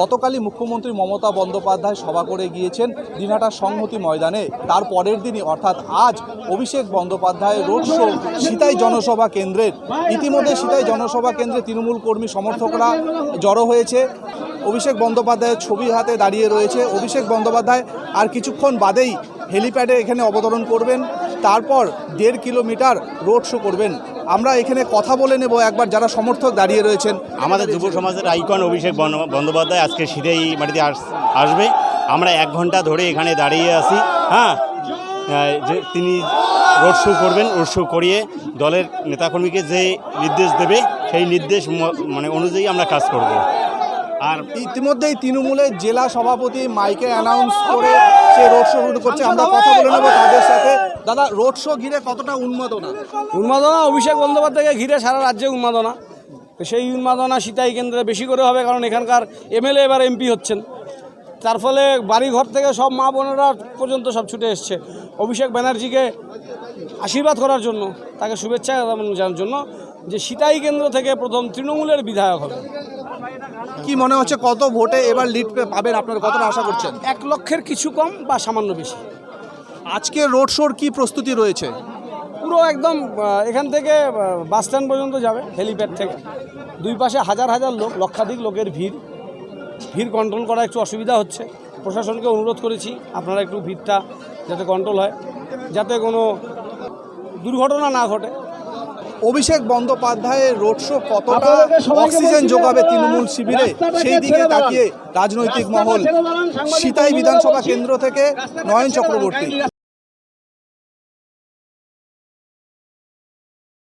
গতকালই মুখ্যমন্ত্রী মমতা বন্দ্যোপাধ্যায় সভা করে গিয়েছেন দিনহাটার সংহতি ময়দানে। তার পরের দিনই অর্থাৎ আজ অভিষেক বন্দ্যোপাধ্যায় রোড শো সিতাই জনসভা কেন্দ্রের। ইতিমধ্যে সিতাই জনসভা কেন্দ্রে তৃণমূল কর্মী সমর্থকরা জড়ো হয়েছে। অভিষেক বন্দ্যোপাধ্যায়ের ছবি হাতে দাঁড়িয়ে রয়েছে। অভিষেক বন্দ্যোপাধ্যায় আর কিছুক্ষণ বাদেই হেলিপ্যাডে এখানে অবতরণ করবেন। তারপর দেড় কিলোমিটার রোড শো করবেন। আমরা এখানে কথা বলে নেব একবার যারা সমর্থক দাঁড়িয়ে রয়েছেন। আমাদের যুব সমাজের আইকন অভিষেক বন্দ্যোপাধ্যায় আজকে শীতেই মাটিতে আস- আসবে। আমরা এক ঘণ্টা ধরে এখানে দাঁড়িয়ে আছি। হ্যাঁ যে তিনি রোড শো করবেন রোড শো করিয়ে দলের নেতাকর্মীকে যে নির্দেশ দেবে সেই নির্দেশ মানে অনুযায়ী আমরা কাজ করব। আর ইতিমধ্যেই তৃণমূলের জেলা সভাপতি মাইকে অ্যানাউন্স করে সে রোড শো শুরু করছে। আমরা কথা বলে নেব তাদের সাথে। দাদা রোড শো ঘিরে কতটা উন্মাদনা? উন্মাদনা অভিষেক বন্দ্যোপাধ্যায়কে ঘিরে সারা রাজ্যে উন্মাদনা। তো সেই উন্মাদনা সীতাই কেন্দ্রে বেশি করে হবে কারণ এখানকার এমএলএ এবার এমপি হচ্ছেন। তার ফলে বাড়িঘর থেকে সব মা বোনেরা পর্যন্ত সব ছুটে এসছে। অভিষেক ব্যানার্জিকে আশীর্বাদ করার জন্য তাকে শুভেচ্ছা জানার জন্য যে সীতাই কেন্দ্র থেকে প্রথম তৃণমূলের বিধায়ক হবে। কি মনে হচ্ছে কত ভোটে এবার লিড পাবেন আপনারা? কতটা আশা করছেন? এক লক্ষের কিছু কম বা সামান্য বেশি। আজকে রোড শোর কি প্রস্তুতি রয়েছে? পুরো একদম এখান থেকে বাস স্ট্যান্ড পর্যন্ত যাবে হেলিপ্যাড থেকে। দুই পাশে হাজার হাজার লোক লক্ষাধিক লোকের ভিড়। ভিড় কন্ট্রোল করা একটু অসুবিধা হচ্ছে। প্রশাসনকে অনুরোধ করেছি আপনারা একটু ভিড়টা যাতে কন্ট্রোল হয় যাতে কোনো দুর্ঘটনা না ঘটে। অভিষেক বন্দ্যোপাধ্যায়ের রোড শো কতটা অক্সিজেন যোগাবে তৃণমূল শিবিরে? সেই দিকে তাকিয়ে রাজনৈতিক মহল সিতাই বিধানসভা কেন্দ্র থেকে নয়ন চক্রবর্তী।